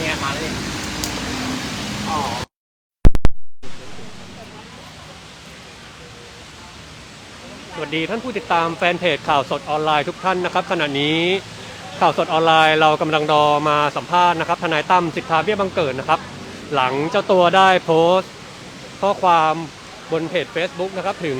นี่ยมาเลยอ๋อสวัสดีท่านผู้ติดตามแฟนเพจข่าวสดออนไลน์ทุกท่านนะครับ ขณะนี้ข่าวสดออนไลน์เรากำลังรอมาสัมภาษณ์นะครับทนายตั้มสิทธาเบี้ยบังเกิดนะครับ หลังเจ้าตัวได้โพสต์ ข้อความบนเพจ Facebook นะครับถึง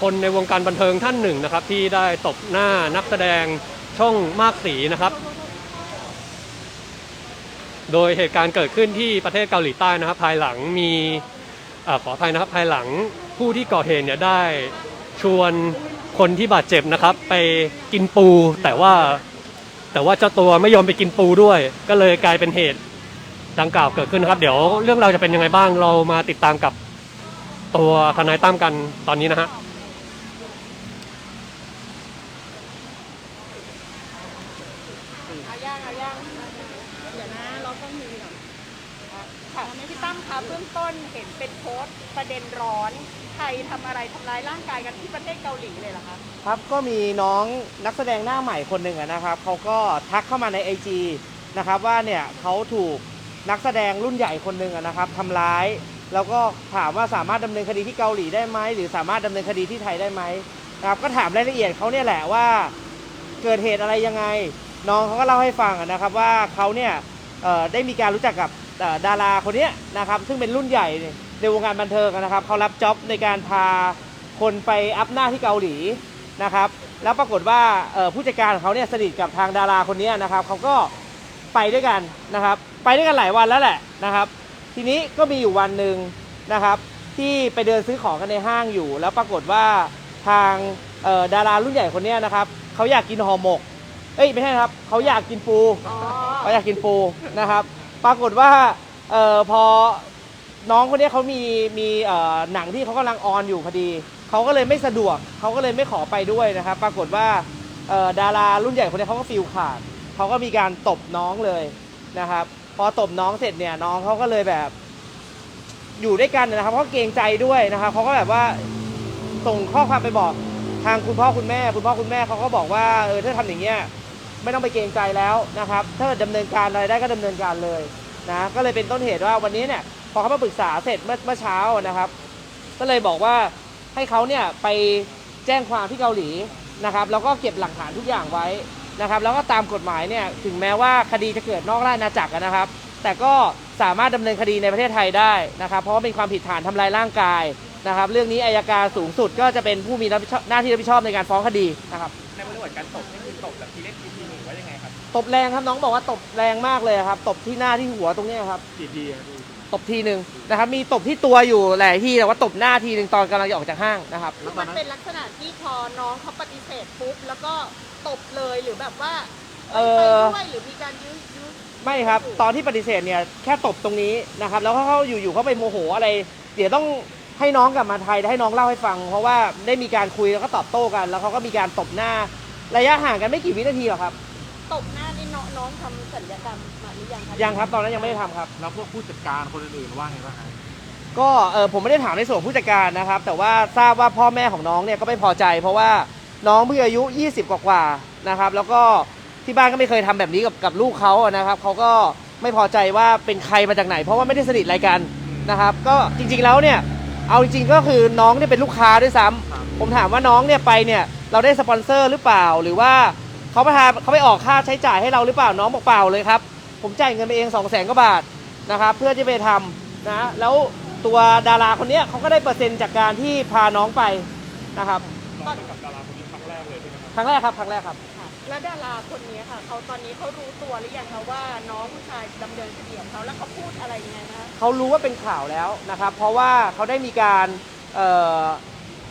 คนในวงการบันเทิงท่านหนึ่งนะครับ ที่ได้ตบหน้านักแสดงช่องมากสีนะครับ โดยเหตุการณ์เกิดขึ้นที่ประเทศเกาหลีใต้นะครับ ภายหลังมีอขออภัยนะครับภายหลังผู้ที่ก่อเหตุเนี่ยได้ชวนคนที่บาดเจ็บนะครับ ไปกินปู แต่ว่าแต่ว่าเจ้าตัวไม่ยอมไปกินปูด้วย ก็เลยกลายเป็นเหตุดังกล่าวเกิดขึ้นนะครับ เดี๋ยวเรื่องเราจะเป็นยังไงบ้างเรามาติดตามกับตัวทนายตั้มกันตอนนี้นะฮะ เอาย่างเอาย่างเดี๋ยวนะเราต้องมีก่อนค่ะพี่ตั้มคะเบื้อง ต้นเห็นเป็นโพสต์ประเด็นร้อนใครทำอะไรทำร้ายร่างกายกันที่ประเทศเกาหลีเลยเหรอคะ ครับก็มีน้องนักแสดงหน้าใหม่คนหนึ่งอะนะครับเขาก็ทักเข้ามาใน IG นะครับว่าเนี่ยเขาถูกนักแสดงรุ่นใหญ่คนหนึ่งอะนะครับทำร้าย แล้วก็ถามว่าสามารถดำเนินคดีที่เกาหลีได้ไหมหรือสามารถดำเนินคดีที่ไทยได้ไหมนะครับก็ถามรายละเอียดเขาเนี่ยแหละว่าเกิดเหตุอะไรยังไง น้องเขาก็เล่าให้ฟังอะนะครับว่าเขาเนี่ยเอ่อได้มีการรู้จักกับ ดาราคนเนี้ยนะครับซึ่งเป็นรุ่นใหญ่ในวงการบันเทิงอะนะครับเขารับจ็อบในการพาคนไปอัพหน้าที่เกาหลีนะครับแล้วปรากฏว่าเอ่อผู้จัดการของเขาเนี่ยสนิทกับทางดาราคนนี้นะครับเขาก็ไปด้วยกันนะครับไปด้วยกันหลายวันแล้วแหละนะครับ ทีนี้ก็มีอยู่วันหนึ่งนะครับ ที่ไปเดินซื้อของกันในห้างอยู่ แล้วปรากฏว่าทางเอ่อดารารุ่นใหญ่คนนี้นะครับเขาอยากกินห่อหมก เอ้ยไม่ใช่นะครับเขาอยากกินปูอ๋อเขาอยากกินปูนะครับ ปรากฏว่าเออพอน้องคนนี้เขามีมีเอ่อหนังที่เขากำลังออนอยู่พอดี เขาก็เลยไม่สะดวก เขาก็เลยไม่ขอไปด้วยนะครับ ปรากฏว่าเอ่อดารารุ่นใหญ่คนนี้เขาก็ฟิลขาด เขาก็มีการตบน้องเลยนะครับ พอตบน้องเสร็จเนี่ยน้องเขาก็เลยแบบอยู่ด้วยกันนะครับเขาเกรงใจด้วยนะครับเขาก็แบบว่าส่งข้อความไปบอกทางคุณพ่อคุณแม่ คุณพ่อคุณแม่เขาก็บอกว่าเออถ้าทำอย่างเงี้ยไม่ต้องไปเกรงใจแล้วนะครับ ถ้าเกิดดำเนินการอะไรได้ก็ดำเนินการเลย นะก็เลยเป็นต้นเหตุว่าวันนี้เนี่ยพอเขามาปรึกษาเสร็จเมื่อเมื่อเช้านะครับ ก็เลยบอกว่าให้เขาเนี่ยไปแจ้งความที่เกาหลีนะครับแล้วก็เก็บหลักฐานทุกอย่างไว้นะครับ แล้วก็ตามกฎหมายเนี่ยถึงแม้ว่าคดีจะเกิดนอกราชอาณาจักรนะครับ แต่ก็สามารถดำเนินคดีในประเทศไทยได้นะครับ เพราะว่าเป็นความผิดฐานทำลายร่างกายนะครับ เรื่องนี้อายการสูงสุดก็จะเป็นผู้มีหน้าที่รับผิดชอบในการฟ้องคดีนะครับในบริบทการตบนี่คือตบแบบทีเล็กที ตบแรงครับน้องบอกว่าตบแรงมากเลยครับ ตบที่หน้าที่หัวตรงเนี้ยครับ กี่ทีครับตบทีหนึ่งนะครับ มีตบที่ตัวอยู่หลายที่แต่ว่าตบหน้าทีหนึ่งตอนกำลังจะออกจากห้างนะครับ คือมันเป็นลักษณะที่พอน้องเขาปฏิเสธปุ๊บแล้วก็ตบเลยหรือแบบว่าเอไปอ ด้วยหรือมีการยื้อยื้อไม่ครับ ตอนที่ปฏิเสธเนี่ยแค่ตบตรงนี้นะครับ แล้วเขาอยู่ๆเขาไปโมโหอะไร เดี๋ยวต้องให้น้องกลับมาไทยให้น้องเล่าให้ฟัง เพราะว่าได้มีการคุยแล้วก็ตอบโต้กัน แล้วเขาก็มีการตบหน้า ระยะห่างกันไม่กี่วินาทีหรอกครับตบห น้านี่น้องน้องทำสัญญกรรมมาหรือยังคะยังครับตอนนั้นยังไม่ได้ทำครับ แล้วพวกผู้จัดการคนอื่นๆว่าไงบ้างครับก็เออผมไม่ได้ถามในส่วนของผู้จัดการนะครับ แต่ว่าทราบว่าพ่อแม่ของน้องเนี่ยก็ไม่พอใจ เพราะว่าน้องเพิ่งอายุ 20 กว่าๆนะครับ แล้วก็ที่บ้านก็ไม่เคยทำแบบนี้กับกับลูกเขาอะนะครับเขาก็ไม่พอใจว่าเป็นใครมาจากไหน เพราะว่าไม่ได้สนิทอะไรกันนะครับ ก็จริงๆแล้วเนี่ยเอาจริงๆก็คือน้องเนี่ยเป็นลูกค้าด้วยซ้ำผมถามว่าน้องเนี่ยไปเนี่ยเราได้สปอนเซอร์หรือเปล่าหรือว่า เขาไปทาเขาไปออกค่าใช้จ่ายให้เราหรือเปล่าน้องบอกเปล่าเลยครับ ผมจ่ายเงินไปเอง2 0 0แสนกว่าบาทนะครับเพื่อที่ไปทำนะแล้วตัวดาราคนเนี้ยเขาก็ได้เปอร์เซ็นต์จากการที่พาน้องไปนะครับตอนกับดาราคนนี้ครั้งแรกเลยใช่ไหมครับครั้งแรกครับครั้งแรกครับค่ะแล้วดาราคนนี้ค่ะเขาตอนนี้เขารู้ตัวหรือยังคะว่าน้องผู้ชายดำเนินคดีกับเขาแล้วเขาพูดอะไรยังไงนะคะเขารู้ว่าเป็นข่าวแล้วนะครับ เพราะว่าเขาได้มีการเอ่อ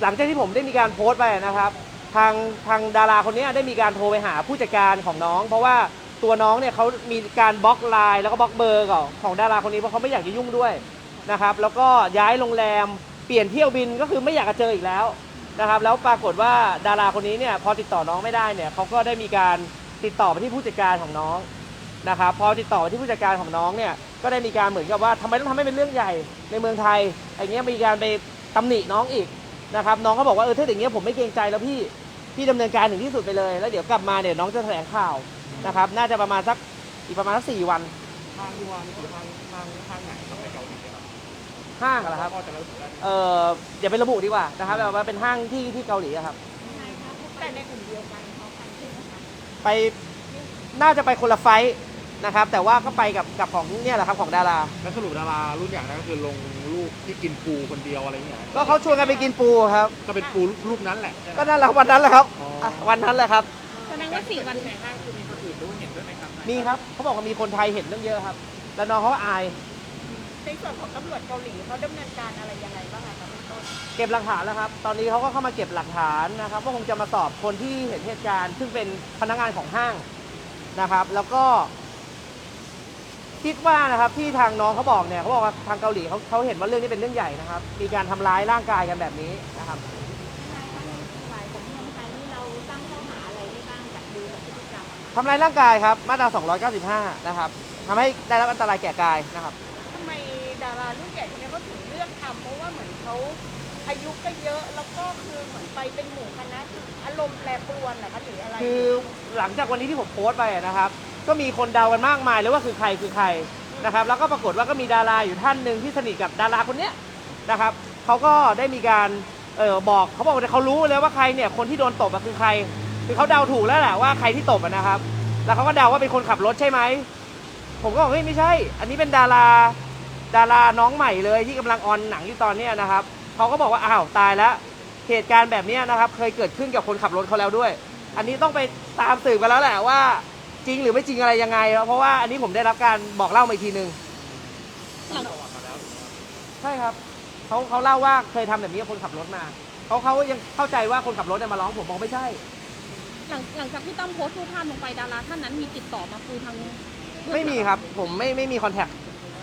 หลังจากที่ผมได้มีการโพสต์ไปนะครับ ทางทางดาราคนนี้ได้มีการโทรไปหาผู้จัดการของน้อง เพราะว่าตัวน้องเนี่ยเขามีการบล็อกไลน์แล้วก็บล็อกเบอร์ของของดาราคนนี้เพราะเขาไม่อยากจะยุ่งด้วยนะครับแล้วก็ย้ายโรงแรมเปลี่ยนเที่ยวบินก็คือไม่อยากจะเจออีกแล้วนะครับแล้วปรากฏว่าดาราคนนี้เนี่ยพอติดต่อน้องไม่ได้เนี่ยเขาก็ได้มีการติดต่อไปที่ผู้จัดการของน้องนะครับพอติดต่อไปที่ผู้จัดการของน้องเนี่ยก็ได้มีการเหมือนกับว่าทำไมต้องทำให้เป็นเรื่องใหญ่ในเมืองไทยอย่างเงี้ยมีการไปตำหนิน้องอีกนะครับน้องก็บอกว่าเออถ้าอย่างเงี้ยผมไม่เกรงใจแล้วพี่ พี่ดำเนินการถึงที่สุดไปเลย แล้วเดี๋ยวกลับมาเนี่ยน้องจะแถลงข่าวนะครับ น่าจะประมาณสักอีกประมาณสักสี่วัน ทางที่ว่านี่คือทางทางทางไหนครับในเกาหลีครับห้างเหรอครับ พอจะระบุได้ไหมเอออย่าไประบุดีกว่านะครับแบบว่าเป็นห้างที่ที่เกาหลีอะครับ แต่ในกลุ่มเดียวกันเขากันใช่ไหมคะไปน่าจะไปคนละไฟท์ นะครับ แต่ว่าก็ไปกับกับของเนี่ยแหละครับของดารา แล้วสรุปดารารุ่นใหญ่นั่นก็คือลงรูปที่กินปูคนเดียวอะไรอย่างเงี้ยก็เขาชวนกันไปกินปูครับ ก็เป็นปูรูปนั้นแหละใช่ไหม ก็นั่นแหละวันนั้นแหละครับอ๋ออะวันนั้นแหละครับ แสดงว่าสี่วันในห้างคือมีคนอื่นด้วยเห็นด้วยไหมครับมีครับเขาบอกว่ามีคนไทยเห็นเรื่องเยอะครับ แล้วน้องเขาอายในส่วนของตำรวจเกาหลีเขาดำเนินการอะไรยังไงบ้างอะคะเป็นต้นเก็บหลักฐานแล้วครับ ตอนนี้เขาก็เข้ามาเก็บหลักฐานนะครับก็คงจะมาสอบคนที่เห็นเหตุการณ์ ซึ่งเป็นพนักงานของห้างนะครับ แล้วก็ คิดว่านะครับที่ทางน้องเขาบอกเนี่ยเขาบอกว่าทางเกาหลีเขาเขาเห็นว่าเรื่องนี้เป็นเรื่องใหญ่นะครับ มีการทำร้ายร่างกายกันแบบนี้นะครับ นายคะในฝ่ายของเมืองไทยนี่เราตั้งข้อหาอะไรได้บ้างจากดูจากพฤติกรรมอะทำร้ายร่างกายครับมาตรา 295 นะครับทำให้ได้รับอันตรายแก่กายนะครับ ทำไมดารารุ่นใหญ่คนนี้เขาถึงเลือกทำเพราะว่าเหมือนเขาอายุก็เยอะแล้วก็คือเหมือนไปเป็นหมู่คณะคืออารมณ์แปรปรวนเหรอคะหรืออะไร คือหลังจากวันนี้ที่ผมโพสต์ไปอะนะครับ ก็มีคนเดากันมากมายเลยว่าคือใครคือใครนะครับ แล้วก็ปรากฏว่าก็มีดาราอยู่ท่านหนึ่งที่สนิทกับดาราคนเนี้ยนะครับเขาก็ได้มีการเออบอกเขาบอกว่าเขารู้เลยว่าใครเนี่ยคนที่โดนตบอะคือใคร คือเขาเดาถูกแล้วแหละว่าใครที่ตบอะนะครับ แล้วเขาก็เดาว่าเป็นคนขับรถใช่ไหมผมก็บอกเฮ้ยไม่ใช่ อันนี้เป็นดาราดาราน้องใหม่เลยที่กำลังออนหนังอยู่ตอนเนี้ยนะครับเขาก็บอกว่าอ้าวตายแล้วเหตุการณ์แบบนี้นะครับ เคยเกิดขึ้นกับคนขับรถเขาแล้วด้วย อันนี้ต้องไปตามสืบกันแล้วแหละว่า จริงหรือไม่จริงอะไรยังไงเพราะว่าอันนี้ผมได้รับการบอกเล่ามาอีกทีหนึ่งใช่ครับเขาเขาเล่าว่าเคยทำแบบนี้กับคนขับรถมาเขาเขายังเข้าใจว่าคนขับรถเนี่ยมาร้องผมบอกไม่ใช่ หลังหลังจากที่ตั้มโพสต์รูปภาพลงไปดาราท่านนั้นมีติดต่อมาคุยทางไม่มีครับ ผมไม่ไม่มีคอนแทค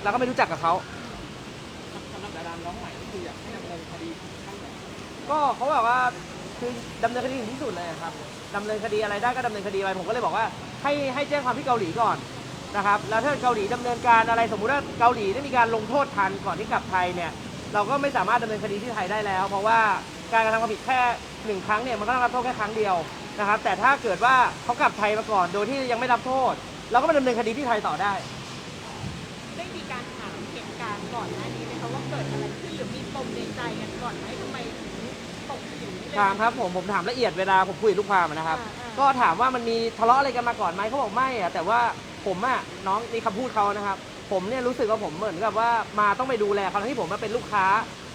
แล้วก็ไม่รู้จักกับเขาสำหรับดาราน้องใหม่ก็คืออยากให้ดำเนินคดีขั้นไหนก็เขาบอกว่าคือดำเนินคดีถึงที่สุดเลยครับ ดำเนินคดีอะไรได้ก็ดำเนินคดีไปผมก็เลยบอกว่าให้ให้แจ้งความที่เกาหลีก่อนนะครับแล้วถ้าเกาหลีดำเนินการอะไรสมมุติว่าเกาหลีได้มีการลงโทษทันก่อนที่กลับไทยเนี่ยเราก็ไม่สามารถดำเนินคดีที่ไทยได้แล้ว เพราะว่าการกระทำความผิดแค่หนึ่งครั้งเนี่ยมันก็ต้องรับโทษแค่ครั้งเดียวนะครับแต่ถ้าเกิดว่าเขากลับไทยมาก่อน โดยที่ยังไม่รับโทษ เราก็มาดำเนินคดีที่ไทยต่อได้ ได้มีการถามเหตุการณ์ก่อนหน้านี้ไหมคะว่าเกิดอะไรขึ้นหรือมีปมในใจกันก่อนไหม กอย่างนี้เลยถามครับผมผมถามละเอียดเวลาผมคุยกับลูกความอะนะครับ อ่าอ่า ก็ถามว่ามันมีทะเลาะอะไรกันมาก่อนไหมเขาบอกไม่อะแต่ว่าผมอะน้องนี่คำพูดเขานะครับ ผมเนี่ยรู้สึกว่าผมเหมือนกับว่ามาต้องไปดูแลเขาทั้งที่ผมมาเป็นลูกค้า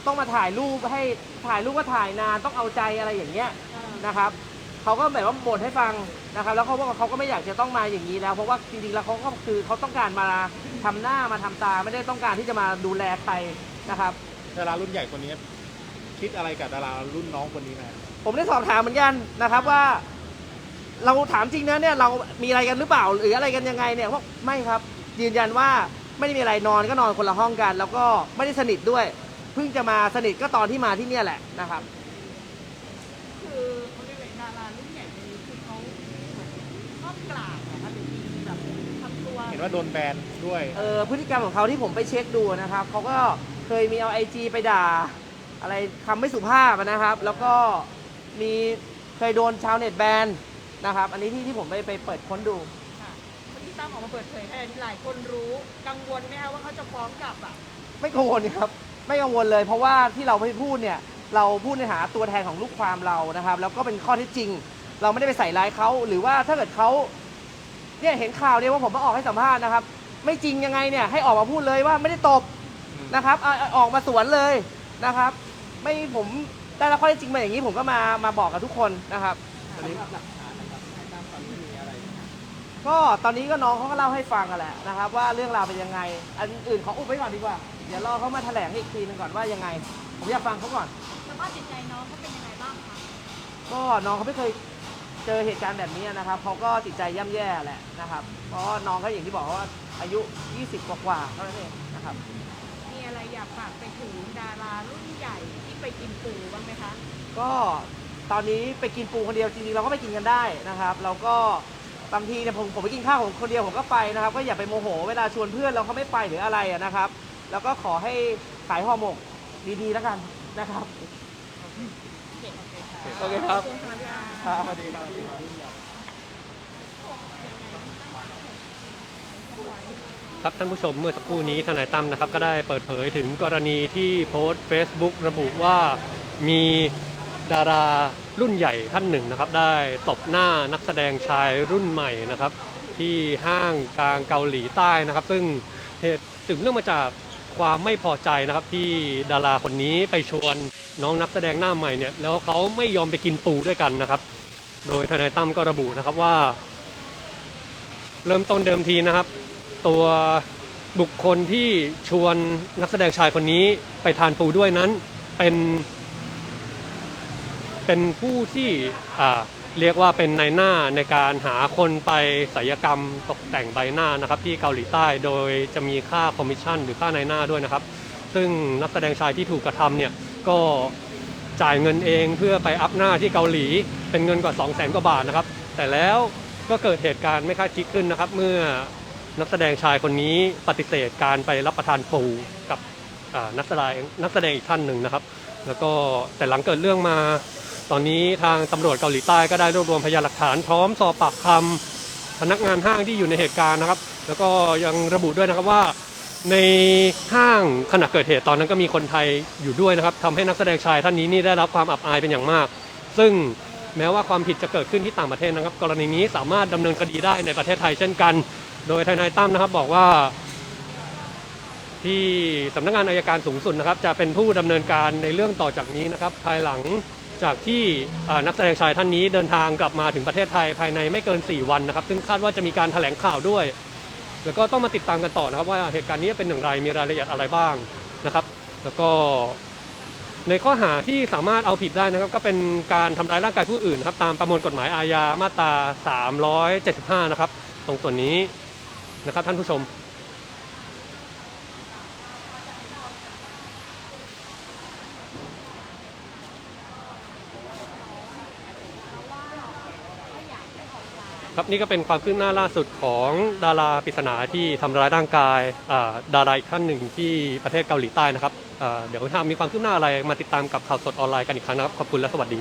ต้องมาถ่ายรูปให้ถ่ายรูปก็ถ่ายนานต้องเอาใจอะไรอย่างเงี้ยอ่านะครับเขาก็แบบว่าบ่นให้ฟังนะครับ แล้วเขาบอกว่าเขาก็ไม่อยากจะต้องมาอย่างนี้แล้ว เพราะว่าจริงๆแล้วเขาก็คือเขาต้องการมาทำหน้ามาทำตาไม่ได้ต้องการที่จะมาดูแลใครนะครับ ดารารุ่นใหญ่คนนี้ คิดอะไรกับดารารุ่นน้องคนนี้ไหมผมได้สอบถามเหมือนกันนะครับว่า เราถามจริงนะเนี่ยเรามีอะไรกันหรือเปล่าหรืออะไรกันยังไงเนี่ยว่าไม่ครับ ยืนยันว่าไม่ได้มีอะไรนอนก็นอนคนละห้องกัน แล้วก็ไม่ได้สนิทด้วย เพิ่งจะมาสนิทก็ตอนที่มาที่เนี่ยแหละนะครับ คือเขาเรียกอะไรดารารุ่นใหญ่คนนี้คือเขาเหมือนชอบกลางเหรอคะหรือมีแบบทำตัวเห็นว่าโดนแบนด้วย เออพฤติกรรมของเขาที่ผมไปเช็คดูนะครับเขาก็เคยมีเอาไอจีไปด่า อะไรคำไม่สุภาพนะครับ แล้วก็มีเคยโดนชาวเน็ตแบนนะครับ อันนี้ที่ที่ผมไปไปเปิดค้นดู ค่ะคนที่ตั้มออกมาเปิดเผยขนาดนี้หลายคนรู้กังวลไหมคะว่าเขาจะฟ้องกลับอะไม่กังวลครับ ไม่กังวลเลย เพราะว่าที่เราไปพูดเนี่ยเราพูดในฐานะตัวแทนของลูกความเรานะครับ แล้วก็เป็นข้อเท็จจริง เราไม่ได้ไปใส่ร้ายเขาหรือว่าถ้าเกิดเขาเนี่ยเห็นข่าวเนี่ยว่าผมมาออกให้สัมภาษณ์นะครับ ไม่จริงยังไงเนี่ยให้ออกมาพูดเลยว่าไม่ได้ตบนะครับเอาเอาออกมาสวนเลยนะครับ ไม่ผมได้รับข้อเท็จจริงมาอย่างนี้ผมก็มามาบอกกับทุกคนนะครับก็ตอนนี้ก็น้องเขาก็เล่าให้ฟังกันแหละนะครับ ว่าเรื่องราวเป็นยังไง อันอื่นขออุบไว้ก่อนดีกว่า เดี๋ยวรอเขามาแถลงอีกทีหนึงก่อนว่ายังไง ผมอยากฟังเขาก่อนสภาพจิตใจน้องเขาเป็นยังไงบ้างคะก็น้องเขาไม่เคยเจอเหตุการณ์แบบนี้นะครับเขาก็จิตใจย่ำแย่แหละนะครับ เพราะน้องเขาอย่างที่บอกว่าอายุ 20 กว่าๆเท่านั้นเองนะครับมีอะไรอยากฝากไปถึงดารารุ่นใหญ่ที่ไปกินปูบ้างไหมคะ ก็ตอนนี้ไปกินปูคนเดียวจริงๆเราก็ไปกินกันได้นะครับ เราก็บางทีเนี่ยผมผมไปกินข้าวของคนเดียวผมก็ไปนะครับ ก็อย่าไปโมโหเวลาชวนเพื่อนเราเขาไม่ไปหรืออะไรอะนะครับ แล้วก็ขอให้ขายห่อหมกดีๆแล้วกันนะครับ โอเคครับครับสวัสดีครับ ครับท่านผู้ชมเมื่อสักครู่นี้ทนายตั้มนะครับก็ได้เปิดเผยถึงกรณีที่โพสต์ Facebook ระบุว่ามีดารารุ่นใหญ่ท่านหนึ่งนะครับ ได้ตบหน้านักแสดงชายรุ่นใหม่นะครับ ที่ห้างกลางเกาหลีใต้นะครับ ซึ่งเหตุสืบเนื่องมาจากความไม่พอใจนะครับที่ดาราคนนี้ไปชวนน้องนักแสดงหน้าใหม่เนี่ยแล้วเขาไม่ยอมไปกินปูด้วยกันนะครับ โดยทนายตั้มก็ระบุนะครับว่า เริ่มต้นเดิมทีนะครับ ตัวบุคคลที่ชวนนักแสดงชายคนนี้ไปทานปูด้วยนั้นเป็นเป็นผู้ที่อ่าเรียกว่าเป็นนายหน้าในการหาคนไปศัลยกรรมตกแต่งใบหน้านะครับ ที่เกาหลีใต้โดยจะมีค่าคอมมิชชั่นหรือค่านายหน้าด้วยนะครับ ซึ่งนักแสดงชายที่ถูกกระทำเนี่ยก็จ่ายเงินเองเพื่อไปอัพหน้าที่เกาหลีเป็นเงินกว่า 2 0 0 0 0 0กว่าบาทนะครับ แต่แล้วก็เกิดเหตุการณ์ไม่คาดคิดขึ้นนะครับ เมื่อ นักแสดงชายคนนี้ปฏิเสธการไปรับประทานปูกับนักแสดงนักแสดงอีกท่านหนึ่งนะครับ แล้วก็แต่หลังเกิดเรื่องมา ตอนนี้ทางตำรวจเกาหลีใต้ก็ได้รวบรวมพยานหลักฐานพร้อมสอบปากคำพนักงานห้างที่อยู่ในเหตุการณ์นะครับ แล้วก็ยังระบุด้วยนะครับว่าในห้างขณะเกิดเหตุตอนนั้นก็มีคนไทยอยู่ด้วยนะครับทำให้นักแสดงชายท่านนี้นี่ได้รับความอับอายเป็นอย่างมาก ซึ่งแม้ว่าความผิดจะเกิดขึ้นที่ต่างประเทศนะครับ กรณีนี้สามารถดำเนินคดีได้ในประเทศไทยเช่นกัน โดยทนายตั้มนะครับบอกว่า ที่สำนักงานอายการสูงสุดนะครับ จะเป็นผู้ดำเนินการในเรื่องต่อจากนี้นะครับ ภายหลังจากที่นักแสดงชายท่านนี้เดินทางกลับมาถึงประเทศไทยภายในไม่เกิน 4 วันนะครับ ซึ่งคาดว่าจะมีการแถลงข่าวด้วย แล้วก็ต้องมาติดตามกันต่อนะครับ ว่าเหตุการณ์นี้เป็นอย่างไรมีรายละเอียดอะไรบ้างนะครับ แล้วก็ในข้อหาที่สามารถเอาผิดได้นะครับ ก็เป็นการทำร้ายร่างกายผู้อื่นนครับตามประมวลกฎหมายอาญามาตรา 375 นะครับ ตรงส่วนนี้ นะครับท่านผู้ชม ครับนี่ก็เป็นความคืบหน้าล่าสุดของดาราปริศนาที่ทำร้ายร่างกายาดาราอีกท่านหนึ่งที่ประเทศเกาหลีใต้นะครับเดี๋ยวถ้ามีความคืบหน้าอะไรมาติดตามกับข่าวสดออนไลน์กันอีกครั้งนะครับ ขอบคุณและสวัสดี